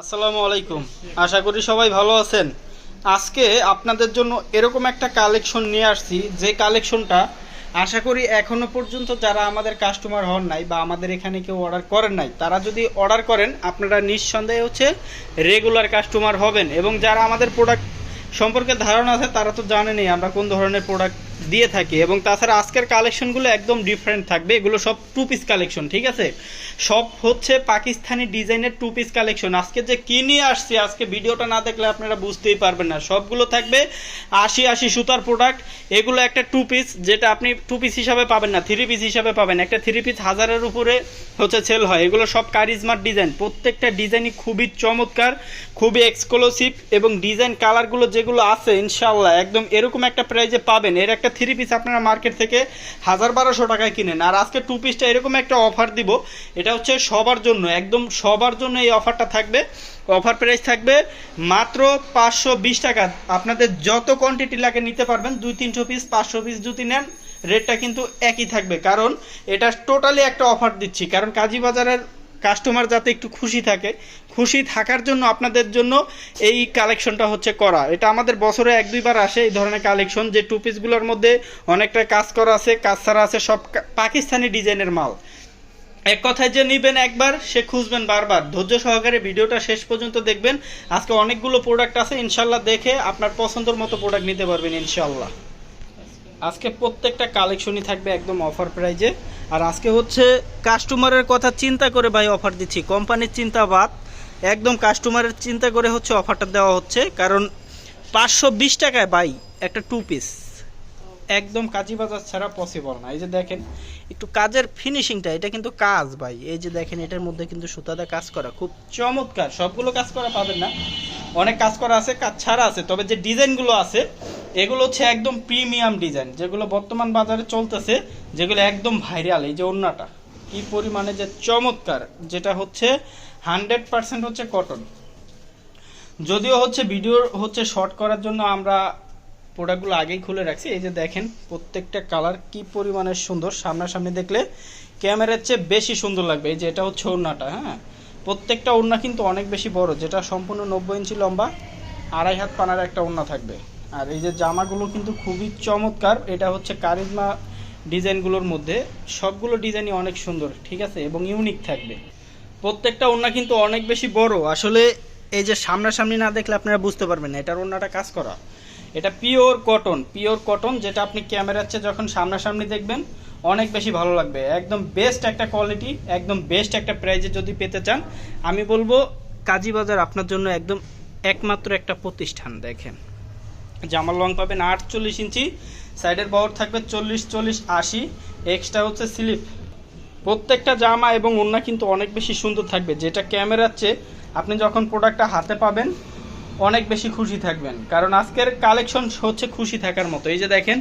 আসসালামু আলাইকুম। আশা করি সবাই ভালো আছেন। আজকে আপনাদের জন্য এরকম একটা কালেকশন নিয়ে আসছি। যে কালেকশনটা আশা করি এখনও পর্যন্ত যারা আমাদের কাস্টমার হন নাই বা আমাদের এখানে কেউ অর্ডার করেন নাই, তারা যদি অর্ডার করেন, আপনারা নিঃসন্দেহে হচ্ছে রেগুলার কাস্টমার হবেন। এবং যারা আমাদের প্রোডাক্ট সম্পর্কে ধারণা আছে, তারা তো জানেনই আমরা কোন ধরনের প্রোডাক্ট দিয়ে থাকি এবং তাছাড়া আজকের কালেকশনগুলো একদম ডিফারেন্ট থাকবে। এগুলো সব টু পিস কালেকশন ঠিক আছে? সব হচ্ছে পাকিস্তানি ডিজাইনের টু পিস কালেকশন আজকে যে কি নিয়ে আসছি, আজকে ভিডিওটা না দেখলে আপনারা বুঝতেই পারবেন না। সবগুলো থাকবে আশি আশি সুতার প্রোডাক্ট এগুলো একটা টু পিস যেটা আপনি টু পিস হিসাবে পাবেন না থ্রি পিস হিসাবে পাবেন। একটা থ্রি পিস হাজারের উপরে হচ্ছে সেল হয়। এগুলো সব কারিজমার ডিজাইন প্রত্যেকটা ডিজাইনই খুবই চমৎকার, খুবই এক্সক্লুসিভ এবং ডিজাইন কালারগুলো যেগুলো আছে ইনশাল্লাহ একদম এরকম একটা প্রাইজে পাবেন। এর একটা থ্রি পিস আপনারা মার্কেট থেকে হাজার বারোশো টাকায় কিনেন। আর আজকে টু পিসটা এরকম একটা অফার দিব, এটা হচ্ছে সবার জন্য, একদম সবার জন্য এই অফারটা থাকবে। অফার প্রাইস থাকবে মাত্র পাঁচশো বিশ টাকা। আপনাদের যত কোয়ান্টিটি লাগে নিতে পারবেন, দুই তিনশো পিস পাঁচশো পিস যদি নেন রেটটা কিন্তু একই থাকবে। কারণ এটা টোটালি একটা অফার দিচ্ছি। কারণ কাজী বাজারের কাস্টমার যাতে একটু খুশি থাকে, খুশি থাকার জন্য আপনাদের জন্য এই কালেকশনটা হচ্ছে করা। এটা আমাদের বছরে এক দুইবার আসে এই ধরনের কালেকশন যে টু পিসগুলোর মধ্যে অনেকটা কাজ করা আছে, কাজ ছাড়া আছে সব পাকিস্তানি ডিজাইনের মাল। এক কথায় যে নিবেন একবার, সে খুঁজবেন বারবার। ধৈর্য সহকারে ভিডিওটা শেষ পর্যন্ত দেখবেন। আজকে অনেকগুলো প্রোডাক্ট আছে, ইনশাল্লাহ দেখে আপনার পছন্দের মতো প্রোডাক্ট নিতে পারবেন, ইনশাল্লাহ। আজকে প্রত্যেকটা কালেকশনই থাকবে একদম অফার প্রাইজে আর আজকে হচ্ছে কাস্টমারের কথা চিন্তা করে ভাই অফার দিচ্ছি। কোম্পানির চিন্তা বাদ একদম কাস্টমারের চিন্তা করে হচ্ছে অফারটা দেওয়া হচ্ছে। কারণ পাঁচশো বিশ টাকায় ভাই একটা টু পিস একদম কাজী বাজার ছাড়া পসিবল না। এই যে দেখেন, একটু কাজের ফিনিশিংটা এটা কিন্তু কাজ ভাই। এই যে দেখেন, এটার মধ্যে কিন্তু সুতাদা কাজ করা খুব চমৎকার। সবগুলো কাজ করা পাবেন না। অনেক কাজ করা আছে, কাজ ছাড়া আছে। তবে যে ডিজাইনগুলো আছে এগুলো হচ্ছে একদম প্রিমিয়াম ডিজাইন, যেগুলো বর্তমান বাজারে চলতেছে, যেগুলো একদম ভাইরাল, এই যে ওড়নাটা। কি পরিমাণে যে চমৎকার, যেটা হচ্ছে হান্ড্রেড পার্সেন্ট হচ্ছে কটন যদিও হচ্ছে ভিডিও হচ্ছে শর্ট করার জন্য আমরা প্রোডাক্টগুলো আগেই খুলে রাখছি, এই যে দেখেন প্রত্যেকটা কালার কি পরিমাণের সুন্দর, সামনাসামনি দেখলে ক্যামেরার চেয়ে বেশি সুন্দর লাগবে, এই যে এটা হচ্ছে ওড়নাটা হ্যাঁ? প্রত্যেকটা ওড়না কিন্তু অনেক বেশি বড়, যেটা সম্পূর্ণ নব্বই ইঞ্চি লম্বা, আড়াই হাত পানার একটা ওড়না থাকবে। আর এই যে জামাগুলো কিন্তু খুবই চমৎকার, এটা হচ্ছে কারিজমা ডিজাইনগুলোর মধ্যে। সবগুলো ডিজাইনই অনেক সুন্দর, ঠিক আছে? এবং ইউনিক থাকবে। প্রত্যেকটা ওড়না কিন্তু অনেক বেশি বড়। আসলে এই যে সামনাসামনি না দেখলে আপনারা বুঝতে পারবেন না, এটার ওড়নাটা কাজ করা। এটা পিওর কটন পিওর কটন, যেটা আপনি ক্যামেরার চেয়ে যখন সামনাসামনি দেখবেন, অনেক বেশি ভালো লাগবে। একদম বেস্ট একটা কোয়ালিটি একদম বেস্ট একটা প্রাইজে যদি পেতে চান, আমি বলব কাজী বাজার আপনার জন্য একদম একমাত্র একটা প্রতিষ্ঠান, দেখেন। জামার লং পাবেন আটচল্লিশ ইঞ্চি সাইডের বহর থাকবে চল্লিশ চল্লিশ, আশি। এক্সট্রা হচ্ছে স্লিপ প্রত্যেকটা জামা এবং ওড়না কিন্তু অনেক বেশি সুন্দর থাকবে, যেটা ক্যামেরার চেয়ে আপনি যখন প্রোডাক্টটা হাতে পাবেন, অনেক বেশি খুশি থাকবেন। কারণ আজকের কালেকশন হচ্ছে খুশি থাকার মতো। এই যে দেখেন,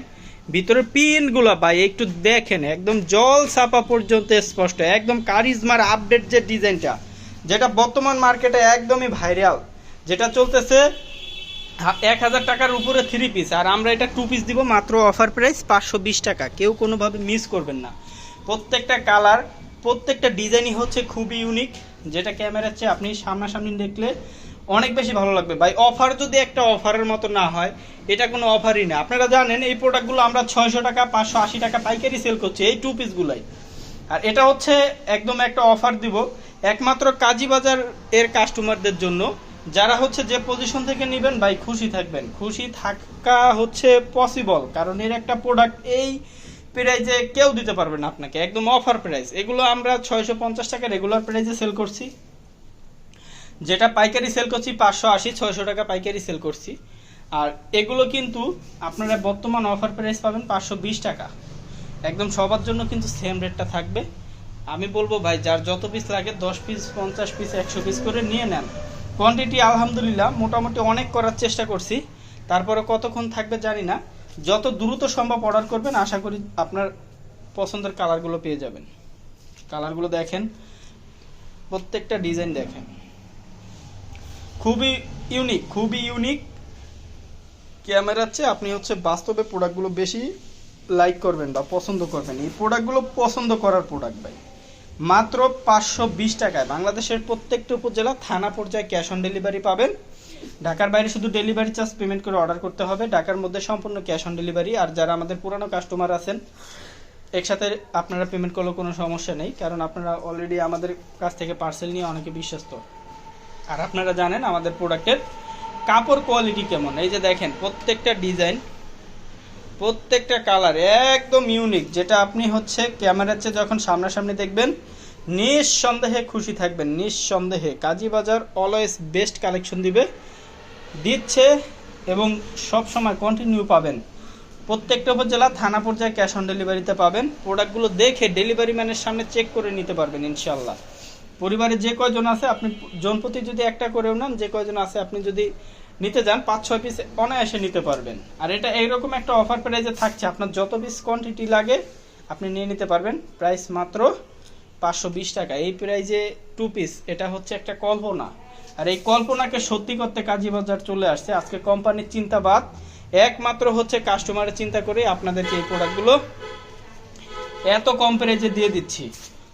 ভিতরের পিনগুলো ভাই, একটু দেখেন, একদম জল ছাপা পর্যন্ত স্পষ্ট, একদম কারিজমার আপডেট যে ডিজাইনটা যেটা বর্তমান মার্কেটে একদমই ভাইরাল যেটা চলতেছে এক হাজার টাকার উপরে থ্রি পিস আর আমরা এটা টু পিস দিব মাত্র অফার প্রাইস পাঁচশো বিশ টাকা। কেউ কোনোভাবে মিস করবেন না। প্রত্যেকটা কালার প্রত্যেকটা ডিজাইনই হচ্ছে খুবই ইউনিক যেটা ক্যামেরার চেয়ে আপনি সামনাসামনি দেখলে অনেক বেশি ভালো লাগবে। ভাই অফার যদি একটা অফারের মতো না হয়, এটা কোনো অফারই না। আপনারা জানেন, এই প্রোডাক্টগুলো আমরা ছয়শো টাকা, পাঁচশো আশি টাকা পাইকারি সেল করছি এই টু পিসগুলাই আর এটা হচ্ছে একদম একটা অফার দিব, একমাত্র কাজী বাজার এর কাস্টমারদের জন্য। যারা হচ্ছে যে পজিশন থেকে নেবেন ভাই খুশি থাকবেন। খুশি থাকা হচ্ছে পসিবল কারণ এর একটা প্রোডাক্ট এই প্রাইজে কেউ দিতে পারবে না আপনাকে, একদম অফার প্রাইস এগুলো আমরা ছয়শো পঞ্চাশ টাকা রেগুলার প্রাইজে সেল করছি। যেটা পাইকারি সেল করছি, পাঁচশো আশি, ছয়শো টাকা পাইকারি সেল করছি। আর এগুলো কিন্তু আপনারা বর্তমান অফার প্রাইস পাবেন পাঁচশো বিশ টাকা। একদম সবার জন্য কিন্তু সেম রেটটা থাকবে। আমি বলব ভাই, যার যত পিস লাগে, দশ পিস পঞ্চাশ পিস একশো পিস করে নিয়ে নেন। কোয়ান্টিটি আলহামদুলিল্লাহ, মোটামুটি অনেক করার চেষ্টা করছি। তারপরে কতক্ষণ থাকবে জানি না। যত দ্রুত সম্ভব অর্ডার করবেন, আশা করি আপনার পছন্দের কালারগুলো পেয়ে যাবেন। কালারগুলো দেখেন, প্রত্যেকটা ডিজাইন দেখেন। খুবই ইউনিক খুবই ইউনিক ক্যামেরার চেয়ে আপনি হচ্ছে বাস্তবে প্রোডাক্টগুলো বেশি লাইক করবেন বা পছন্দ করবেন। এই প্রোডাক্টগুলো পছন্দ করার প্রোডাক্ট ভাই। মাত্র পাঁচশো বিশ টাকায় বাংলাদেশের প্রত্যেকটা উপজেলা থানা পর্যায়ে ক্যাশ অন ডেলিভারি পাবেন। ঢাকার বাইরে শুধু ডেলিভারি চার্জ পেমেন্ট করে অর্ডার করতে হবে। ঢাকার মধ্যে সম্পূর্ণ ক্যাশ অন ডেলিভারি। আর যারা আমাদের পুরানো কাস্টমার আছেন, একসাথে আপনারা পেমেন্ট করলেও কোনো সমস্যা নেই, কারণ আপনারা অলরেডি আমাদের কাছ থেকে পার্সেল নিয়ে অনেকে বিশ্বস্ত। আর আপনারা জানেন আমাদের প্রোডাক্টের কাপড় কোয়ালিটি কেমন। এই যে দেখেন, প্রত্যেকটা ডিজাইন প্রত্যেকটা কালার একদম ইউনিক যেটা আপনি হচ্ছে ক্যামেরার চেয়ে যখন সামনাসামনি দেখবেন, নিঃসন্দেহে খুশি থাকবেন, নিঃসন্দেহে। কাজী বাজার অলওয়েজ বেস্ট কালেকশন দিবে, দিচ্ছে এবং সব সময় কন্টিনিউ পাবেন। প্রত্যেকটা উপজেলা থানা পর্যায়ে ক্যাশ অন ডেলিভারিতে পাবেন। প্রোডাক্টগুলো দেখে ডেলিভারি ম্যানের সামনে চেক করে নিতে পারবেন ইনশাল্লাহ পরিবারে যে কয়জন আছে, আপনি জনপ্রতি যদি একটা করেও নেন, যে কয়জন আছে, আপনি যদি নিতে যান, পাঁচ, ছয় পিস অনায়াসে নিতে পারবেন। আর এটা এইরকম একটা অফার প্রাইজে থাকছে। আপনার যত পিস কোয়ান্টিটি লাগে, আপনি নিয়ে নিতে পারবেন। প্রাইস মাত্র পাঁচশো বিশ টাকা। এই প্রাইজে টু পিস এটা হচ্ছে একটা কল্পনা। আর এই কল্পনাকে সত্যি করতে কাজী বাজার চলে আসছে। আজকে কোম্পানির চিন্তাবাদ। একমাত্র হচ্ছে কাস্টমারের চিন্তা করে আপনাদেরকে এই প্রোডাক্টগুলো এত কম প্রাইজে দিয়ে দিচ্ছি।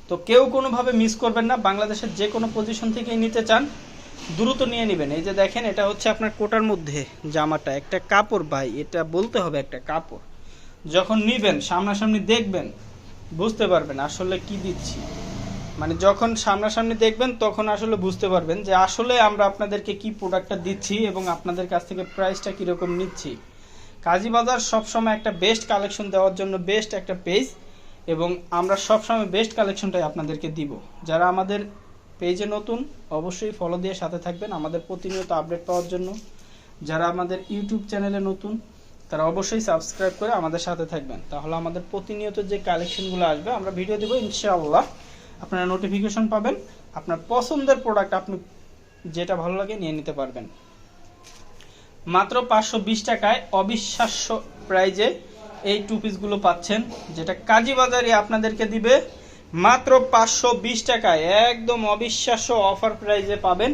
তো কেউ কোনোভাবে মিস করবেন না। বাংলাদেশের যে কোনো পজিশন থেকেই নিতে চান। দ্রুত নিয়ে নেবেন। এই যে দেখেন, এটা হচ্ছে আপনার কোটার মধ্যে জামাটা, একটা কাপড় ভাই, এটা বলতে হবে একটা কাপড়। যখন নিবেন, সামনাসামনি দেখবেন, বুঝতে পারবেন আসলে কি দিচ্ছি। মানে যখন সামনাসামনি দেখবেন, তখন আসলে বুঝতে পারবেন যে আসলে আমরা আপনাদেরকে কি প্রোডাক্টটা দিচ্ছি এবং আপনাদের কাছ থেকে প্রাইসটা কীরকম নিচ্ছি। কাজী বাজার সবসময় একটা বেস্ট কালেকশন দেওয়ার জন্য বেস্ট একটা পেজ এবং আমরা সবসময় বেস্ট কালেকশনটাই আপনাদেরকে দিব। যারা আমাদের পেজে নতুন, অবশ্যই ফলো দিয়ে সাথে থাকবেন আমাদের প্রতিনিয়ত আপডেট পাওয়ার জন্য। যারা আমাদের ইউটিউব চ্যানেলে নতুন, তারা অবশ্যই সাবস্ক্রাইব করে আমাদের সাথে থাকবেন। তাহলে আমাদের প্রতিনিয়ত যে কালেকশনগুলো আসবে, আমরা ভিডিও দেবো ইনশাআল্লাহ। আপনারা নোটিফিকেশন পাবেন, আপনার পছন্দের প্রোডাক্ট আপনি যেটা ভালো লাগে নিয়ে নিতে পারবেন। মাত্র পাঁচশো বিশ টাকায় অবিশ্বাস্য প্রাইজে এই টু পিসগুলো পাচ্ছেন, যেটা কাজী বাজারে আপনাদেরকে দিবে মাত্র পাঁচশো বিশ টাকায় একদম অবিশ্বাস্য অফার প্রাইজে পাবেন।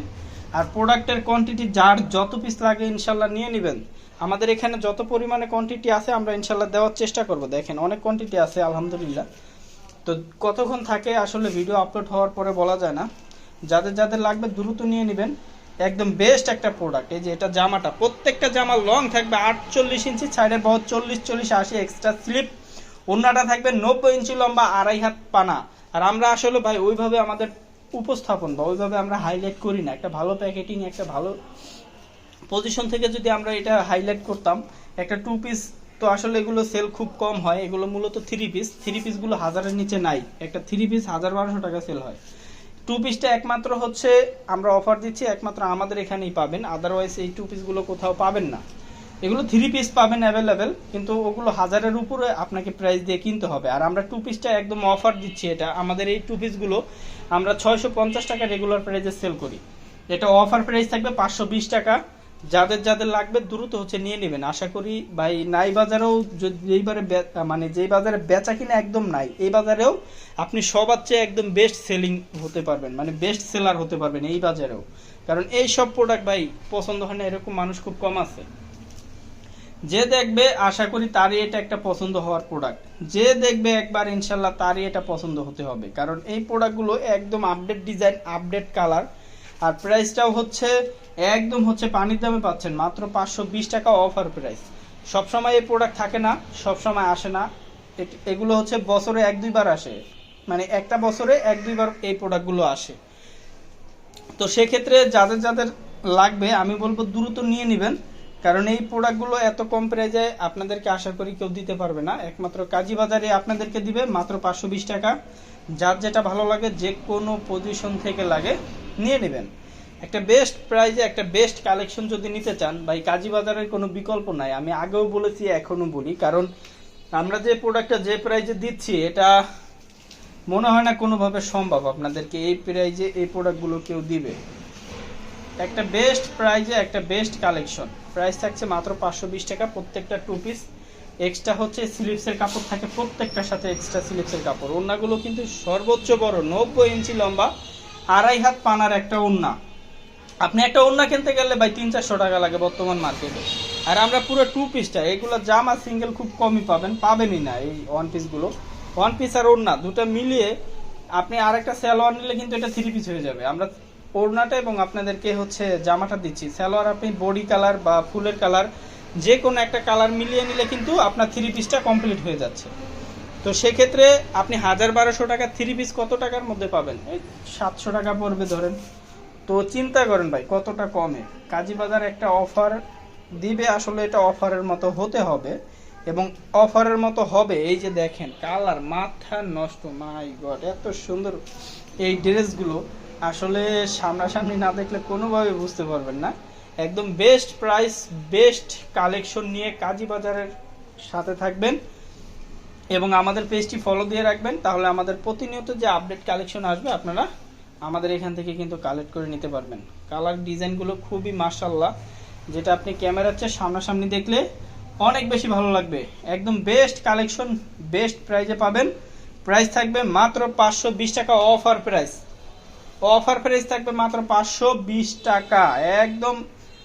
আর প্রোডাক্টের কোয়ান্টিটি যার যত পিস লাগে ইনশাল্লাহ নিয়ে নেবেন। আমাদের এখানে যত পরিমাণে কোয়ান্টিটি আছে, আমরা ইনশাল্লাহ দেওয়ার চেষ্টা করব। দেখেন, অনেক কোয়ান্টিটি আছে, আলহামদুলিল্লাহ। তো কতক্ষণ থাকে আসলে ভিডিও আপলোড হওয়ার পরে বলা যায় না। যাদের যাদের লাগবে দ্রুত নিয়ে নেবেন। একদম বেস্ট একটা প্রোডাক্ট এই যে এটা জামাটা। প্রত্যেকটা জামা লং থাকবে আটচল্লিশ ইঞ্চি সাইডের বহ চল্লিশ চল্লিশ আশি এক্সট্রা স্লিপ অন্যটা থাকবে নব্বই ইঞ্চি লম্বা, আড়াই হাত পানা। আর আমরা আসলে ভাই, ওইভাবে আমাদের উপস্থাপন বা ওইভাবে আমরা হাইলাইট করি না। একটা ভালো প্যাকেটিং একটা ভালো পজিশন থেকে যদি আমরা এটা হাইলাইট করতাম, একটা টু পিস তো আসলে এগুলো সেল খুব কম হয়। এগুলো মূলত থ্রি পিস থ্রি পিসগুলো হাজারের নিচে নাই। একটা থ্রি পিস হাজার বারোশো টাকা সেল হয়। টু পিসটা একমাত্র হচ্ছে আমরা অফার দিচ্ছি, একমাত্র আমাদের এখানেই পাবেন। আদারওয়াইজ এই টু পিসগুলো কোথাও পাবেন না। এগুলো থ্রি পিস পাবেন অ্যাভেলেবেল কিন্তু ওগুলো হাজারের উপরে আপনাকে প্রাইস দিয়ে কিনতে হবে। আর আমরা টু পিসটা একদম অফার দিচ্ছি এটা। আমাদের এই টু পিসগুলো আমরা ছয়শো পঞ্চাশ টাকা রেগুলার প্রাইসে সেল করি। এটা অফার প্রাইস থাকবে পাঁচশো বিশ টাকা। যাদের যাদের লাগবে দ্রুত হচ্ছে নিয়ে নেবেন। আশা করি ভাই নাই বাজারেও যদি এইবারে মানে যেই বাজারে বেচা কিনা একদম নাই, এই বাজারেও আপনি সবার চেয়ে একদম বেস্ট সেলিং হতে পারবেন। মানে বেস্ট সেলার হতে পারবেন এই বাজারেও। কারণ এই সব প্রোডাক্ট ভাই পছন্দ হয় না, এরকম মানুষ খুব কম আছে। যে দেখবে, আশা করি তারই এটা একটা পছন্দ হওয়ার প্রোডাক্ট যে দেখবে একবার, ইনশাল্লাহ তারই এটা পছন্দ হতে হবে। কারণ এই প্রোডাক্টগুলো একদম আপডেট ডিজাইন আপডেট কালার আর প্রাইসটাও হচ্ছে, একদম হচ্ছে পানির দামে পাচ্ছেন। মাত্র পাঁচশো বিশ টাকা অফার প্রাইস সবসময় এই প্রোডাক্ট থাকে না, সবসময় আসে না। এগুলো হচ্ছে বছরে এক, দুইবার আসে। মানে একটা বছরে এক, দুইবার এই প্রোডাক্টগুলো আসে। তো সেক্ষেত্রে যাদের যাদের লাগবে, আমি বলব দ্রুত নিয়ে নেবেন। কারণ এই প্রোডাক্টগুলো এত কম প্রাইজে আপনাদেরকে আশা করি কেউ দিতে পারবে না। একমাত্র কাজী বাজারে আপনাদেরকে দিবে মাত্র পাঁচশো বিশ টাকা। যার যেটা ভালো লাগে, যে কোনো পজিশন থেকে লাগে, নিয়ে নেবেন। একটা বেস্ট প্রাইজে একটা বেস্ট কালেকশন যদি নিতে চান বা এই কাজী বাজারের কোনো বিকল্প নাই। আমি আগেও বলেছি এখনও বলি। কারণ আমরা যে প্রোডাক্টটা যে প্রাইজে দিচ্ছি, এটা মনে হয় না কোনোভাবে সম্ভব আপনাদেরকে এই প্রাইজে এই প্রোডাক্টগুলো কেউ দিবে। একটা বেস্ট প্রাইজে একটা বেস্ট কালেকশন প্রাইস থাকছে মাত্র পাঁচশো বিশ টাকা, প্রত্যেকটা টু পিস এক্সট্রা হচ্ছে স্লিপসের কাপড় থাকে প্রত্যেকটার সাথে এক্সট্রা স্লিপসের কাপড়। ওড়নাগুলো কিন্তু সর্বোচ্চ বড়, নব্বই ইঞ্চি লম্বা, আড়াই হাত পানার একটা ওড়না। আপনি একটা ওড়না কিনতে গেলে ভাই তিন চারশো টাকা লাগে বর্তমান মার্কেটে আর আমরা পুরো টু পিসটা এগুলো জামা সিঙ্গেল খুব কমই পাবেন, পাবেনই না এই ওয়ান পিসগুলো ওয়ান পিস আর ওড়না, দুটো মিলিয়ে আপনি আরেকটা স্যালোয়ার নিলে কিন্তু এটা থ্রি পিস হয়ে যাবে। আমরা ওড়নাটা এবং আপনাদেরকে হচ্ছে জামাটা দিচ্ছি। সালোয়ার আপনি বডি কালার বা ফুলের কালার যে কোনো একটা কালার মিলিয়ে নিলে কিন্তু আপনার থ্রি পিসটা কমপ্লিট হয়ে যাচ্ছে। তো সেক্ষেত্রে আপনি হাজার বারোশো টাকা থ্রি পিস কত টাকার মধ্যে পাবেন? এই সাতশো টাকা পড়বে ধরেন। তো চিন্তা করেন ভাই, কতটা কমে? কাজী বাজার একটা অফার দিবে, আসলে এটা অফারের মতো হতে হবে। এবং অফারের মতো হবে, এই যে দেখেন, কালার মাথা নষ্ট। মাই গড, এত সুন্দর এই ড্রেসগুলো। আসলে সামনাসামনি না দেখলে কোনোভাবে বুঝতে পারবেন না। একদম বেস্ট প্রাইস বেস্ট কালেকশন নিয়ে কাজী বাজারের সাথে থাকবেন এবং আমাদের পেজটি ফলো দিয়ে রাখবেন। তাহলে আমাদের প্রতিনিয়ত যে আপডেট কালেকশন আসবে, আপনারা আমাদের এখান থেকে কিন্তু কালেক্ট করে নিতে পারবেন। কালার ডিজাইনগুলো খুবই মার্শাল্লাহ যেটা আপনি ক্যামেরার চেয়ে সামনাসামনি দেখলে অনেক বেশি ভালো লাগবে। একদম বেস্ট কালেকশন বেস্ট প্রাইজে পাবেন। প্রাইস থাকবে মাত্র পাঁচশো বিশ টাকা অফার প্রাইস অফার প্রাইস থাকবে মাত্র পাঁচশো বিশ টাকা। একদম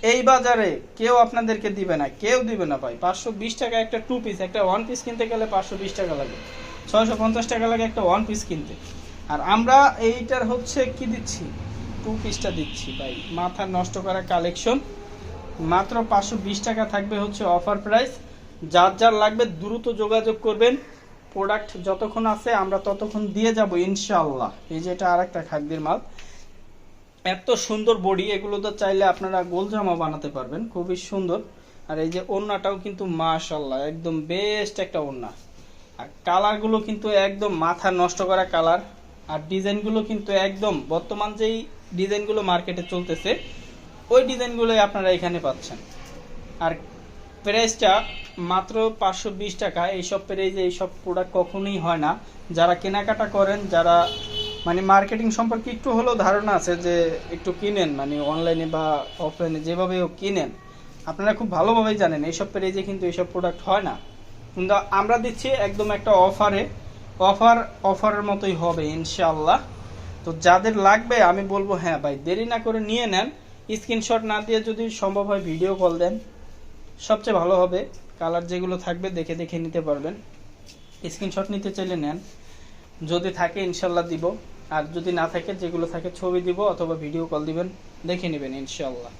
এই বাজারে কেউ আপনাদেরকে দিবে না, কেউ দিবে না ভাই। পাঁচশো বিশ টাকা একটা টু পিস একটা ওয়ান পিস কিনতে গেলে পাঁচশো বিশ টাকা লাগে। ছয়শো পঞ্চাশ টাকা লাগে একটা ওয়ান পিস কিনতে। আর আমরা এইটার হচ্ছে কি দিচ্ছি? টু পিসটা দিচ্ছি ভাই। মাথা নষ্ট করা কালেকশন মাত্র পাঁচশো বিশ টাকা থাকবে হচ্ছে অফার প্রাইস। যার যার লাগবে দ্রুত যোগাযোগ করবেন। প্রোডাক্ট যতক্ষণ আছে, আমরা ততক্ষণ দিয়ে যাব ইনশাল্লাহ এই যে এটা আর একটা খাদ্যের মাল। এত সুন্দর বডি, এগুলো তো চাইলে আপনারা গোল জামা বানাতে পারবেন, খুবই সুন্দর। আর এই যে ওড়নাটাও কিন্তু মাশাল্লাহ একদম বেস্ট একটা ওড়না। আর কালারগুলো কিন্তু একদম মাথা নষ্ট করা কালার। আর ডিজাইনগুলো কিন্তু একদম, বর্তমান যেই ডিজাইনগুলো মার্কেটে চলতেছে, ওই ডিজাইনগুলোই আপনারা এখানে পাচ্ছেন। আর প্রাইসটা মাত্র পাঁচশো বিশ টাকা। এইসব প্রাইজে এইসব প্রোডাক্ট কখনোই হয় না। যারা কেনাকাটা করেন, যারা মানে মার্কেটিং সম্পর্কে একটু হলেও ধারণা আছে যে একটু কিনেন মানে অনলাইনে বা অফলাইনে যেভাবে কিনেন। আপনারা খুব ভালোভাবেই জানেন এইসব প্রাইজে কিন্তু এইসব প্রোডাক্ট হয় না। কিন্তু আমরা দিচ্ছি একদম একটা অফারে অফার অফারের মতোই হবে, ইনশাআল্লাহ। তো যাদের লাগবে, আমি বলব হ্যাঁ ভাই, দেরি না করে নিয়ে নেন। স্ক্রিনশট না দিয়ে যদি সম্ভব হয় ভিডিও কল দেন। সবচেয়ে ভালো হবে। কালার যেগুলো থাকবে দেখে দেখে নিতে পারবেন। স্ক্রিনশট নিতে চাইলে নেন। যদি থাকে, ইনশাল্লাহ দিব। আর যদি না থাকে, যেগুলো থাকে ছবি দিব অথবা ভিডিও কল দিবেন, দেখে নেবেন, ইনশাল্লাহ।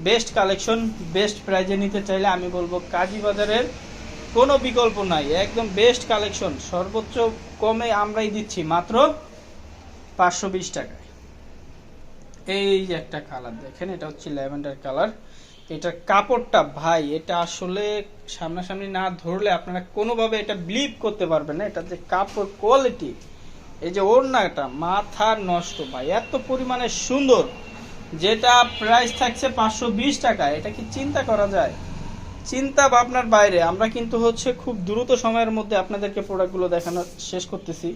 বেস্ট কালেকশন, বেস্ট প্রাইজে নিতে চাইলে আমি বলব কাজী বাজারের কোনো বিকল্প নাই। একদম বেস্ট কালেকশন। সর্বোচ্চ কমে আমরাই দিচ্ছি মাত্র পাঁচশো বিশ টাকায়। এই একটা কালার, দেখেন, এটা হচ্ছে ল্যাভেন্ডার কালার। এটার কাপড়টা, ভাই, এটা আসলে সামনাসামনি না ধরলে আপনারা কোনোভাবে এটা বিলিভ করতে পারবেন না। এটা যে কাপড় কোয়ালিটি এই যে ওড়নাটা, মাথা নষ্ট, ভাই, এত পরিমাণে সুন্দর। যেটা প্রাইস থাকছে পাঁচশো বিশ টাকা, এটা কি চিন্তা করা যায়? চিন্তা ভাবনার বাইরে, আমরা কিন্তু হচ্ছে খুব দ্রুত সময়ের মধ্যে আপনাদেরকে প্রোডাক্টগুলো দেখানো শেষ করতেছি।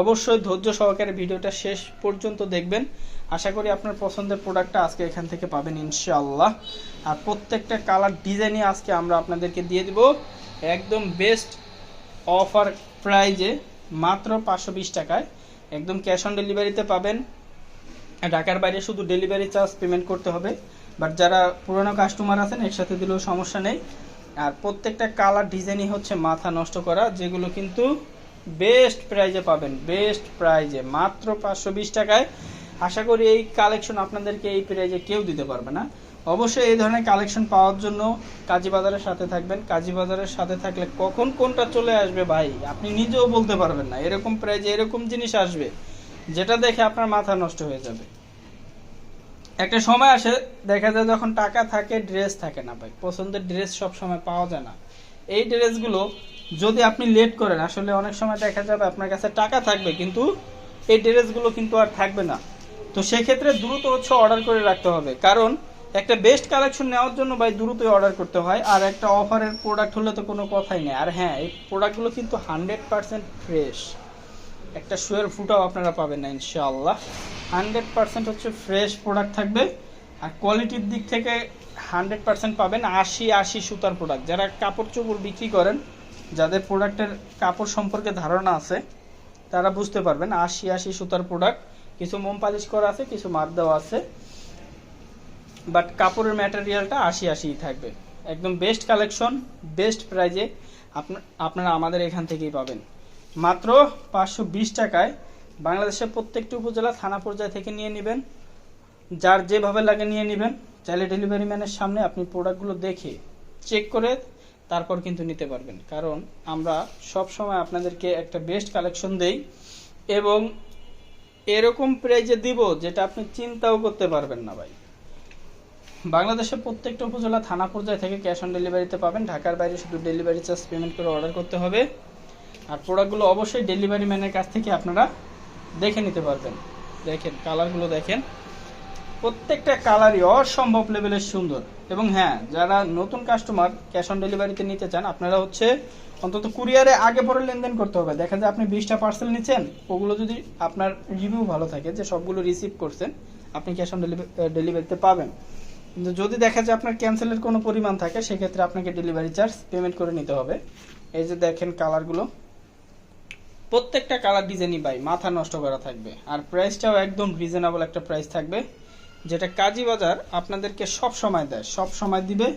অবশ্যই ধৈর্য সহকারে ভিডিওটা শেষ পর্যন্ত দেখবেন। আশা করি আপনার পছন্দের প্রোডাক্টটা আজকে এখান থেকে পাবেন ইনশাআল্লাহ। আর প্রত্যেকটা কালার ডিজাইনই আজকে আমরা আপনাদেরকে দিয়ে দিব একদম বেস্ট অফার প্রাইজে মাত্র পাঁচশো বিশ টাকায়। একদম ক্যাশ অন ডেলিভারিতে পাবেন। ঢাকার বাইরে শুধু ডেলিভারি চার্জ পেমেন্ট করতে হবে। বাট যারা পুরনো কাস্টমার আছেন, একসাথে দিলেও সমস্যা নেই। আর প্রত্যেকটা কালার ডিজাইনই হচ্ছে মাথা নষ্ট করা, যেগুলো কিন্তু বেস্ট প্রাইজে পাবেন বেস্ট প্রাইজে মাত্র পাঁচশো বিশ টাকায়। আশা করি এই কালেকশন আপনাদেরকে এই প্রাইজে কেউ দিতে পারবে না। অবশ্যই এই ধরনের কালেকশন পাওয়ার জন্য কাজী বাজারের সাথে থাকবেন। কাজী বাজারের সাথে থাকলে কখন কোনটা চলে আসবে ভাই, আপনি নিজেও বলতে পারবেন না। এরকম প্রাইজে এরকম জিনিস আসবে, যেটা দেখে আপনার মাথা নষ্ট হয়ে যাবে। একটা সময় আসে, দেখা যায় যখন টাকা থাকে ড্রেস থাকে না ভাই। পছন্দের ড্রেস সব সময় পাওয়া যায় না। এই ড্রেসগুলো যদি আপনি লেট করেন, আসলে অনেক সময় দেখা যাবে আপনার কাছে টাকা থাকবে, কিন্তু এই ড্রেসগুলো কিন্তু আর থাকবে না। তো সেক্ষেত্রে দ্রুত হচ্ছে অর্ডার করে রাখতে হবে। কারণ একটা বেস্ট কালেকশন নেওয়ার জন্য ভাই দ্রুতই অর্ডার করতে হয়, আর একটা অফারের প্রোডাক্ট হলে তো কোনো কথাই নেই। আর হ্যাঁ এই প্রোডাক্টগুলো কিন্তু হান্ড্রেড পার্সেন্ট ফ্রেশ একটা শুয়ের ফুটাও আপনারা পাবেন না, ইনশাআল্লাহ। হান্ড্রেড পার্সেন্ট হচ্ছে ফ্রেশ প্রোডাক্ট থাকবে। আর কোয়ালিটির দিক থেকে হান্ড্রেড পার্সেন্ট পাবেন আশি আশি সুতার প্রোডাক্ট। যারা কাপড় চোপড় বিক্রি করেন, যাদের প্রোডাক্টের কাপড় সম্পর্কে ধারণা আছে, তারা বুঝতে পারবেন আশি আশি সুতার প্রোডাক্ট। কিছু মোম পালিশ করা আছে, কিছু মাপ দেওয়া আছে। বাট কাপড়ের ম্যাটেরিয়ালটা আশি আশিই থাকবে। একদম বেস্ট কালেকশন বেস্ট প্রাইজে আপনারা আমাদের এখান থেকেই পাবেন। মাত্র পাঁচশো বিশ টাকায় বাংলাদেশের প্রত্যেকটি উপজেলা থানা পর্যায় থেকে নিয়ে নেবেন। যার যেভাবে লাগে নিয়ে নেবেন। চাইলে ডেলিভারি ম্যানের সামনে আপনি প্রোডাক্টগুলো দেখে চেক করে তারপর কিন্তু নিতে পারবেন। কারণ আমরা সব সময় আপনাদেরকে একটা বেস্ট কালেকশন দেই এবং এরকম প্রাইজে দিব যেটা আপনি চিন্তাও করতে পারবেন না ভাই। বাংলাদেশের প্রত্যেকটা উপজেলা থানা পর্যায় থেকে ক্যাশ অন ডেলিভারিতে পাবেন। ঢাকার বাইরে শুধু ডেলিভারি চার্জ পেমেন্ট করে অর্ডার করতে হবে। আর প্রোডাক্টগুলো অবশ্যই ডেলিভারি ম্যানের কাছ থেকে আপনারা দেখে নিতে পারবেন। দেখেন, কালারগুলো দেখেন। প্রত্যেকটা কালারই অসম্ভব লেভেলের সুন্দর। এবং হ্যাঁ যারা নতুন কাস্টমার ক্যাশ অন ডেলিভারিতে নিতে চান, আপনারা হচ্ছে অন্তত কুরিয়ারে আগে পরে লেনদেন করতে হবে। দেখা যায় আপনি বিশটা পার্সেল নিচ্ছেন, ওগুলো যদি আপনার রিভিউ ভালো থাকে যে সবগুলো রিসিভ করছেন, আপনি ক্যাশ অন ডেলিভারিতে পাবেন। কিন্তু যদি দেখা যায় আপনার ক্যান্সেলের কোনো পরিমাণ থাকে, সেক্ষেত্রে আপনাকে ডেলিভারি চার্জ পেমেন্ট করে নিতে হবে। এই যে দেখেন কালারগুলো প্রত্যেকটা কালার ডিজাইনই ভাই, মাথা নষ্ট করা থাকবে। আর প্রাইসটাও একদম রিজনেবল একটা প্রাইস থাকবে, যেটা কাজী বাজার আপনাদেরকে সব সময় দেয়, সব সময় দিবে,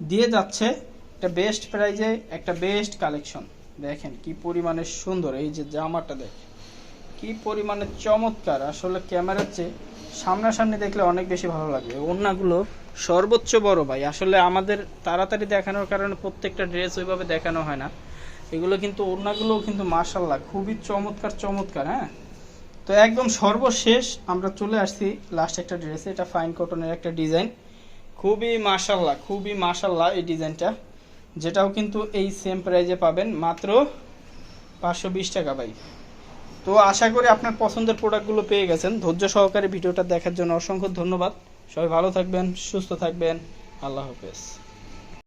দিয়ে যাচ্ছে একটা বেস্ট প্রাইজে একটা বেস্ট কালেকশন দেখেন কি পরিমাণে সুন্দর, এই যে জামাটা দেখেন, কি পরিমাণে চমৎকার। আসলে ক্যামেরার চেয়ে সামনাসামনি দেখলে অনেক বেশি ভালো লাগবে। ওড়নাগুলো সর্বোচ্চ বড় ভাই। আসলে আমাদের তাড়াতাড়ি দেখানোর কারণে প্রত্যেকটা ড্রেস ওইভাবে দেখানো হয় না। এগুলো কিন্তু ওড়নাগুলো কিন্তু মার্শাল্লাহ খুবই চমৎকার চমৎকার হ্যাঁ? তো একদম সর্বশেষ আমরা চলে আসছি লাস্ট একটা ড্রেসে এটা ফাইন কটনের একটা ডিজাইন খুবই মার্শাল্লাহ খুবই মার্শাল্লাহ এই ডিজাইনটা যেটাও কিন্তু এই সেম প্রাইজে পাবেন মাত্র পাঁচশো বিশ টাকা ভাই। তো আশা করি আপনার পছন্দের প্রোডাক্টগুলো পেয়ে গেছেন। ধৈর্য সহকারে ভিডিওটা দেখার জন্য অসংখ্য ধন্যবাদ। সবাই ভালো থাকবেন, সুস্থ থাকবেন। আল্লাহ হাফেজ।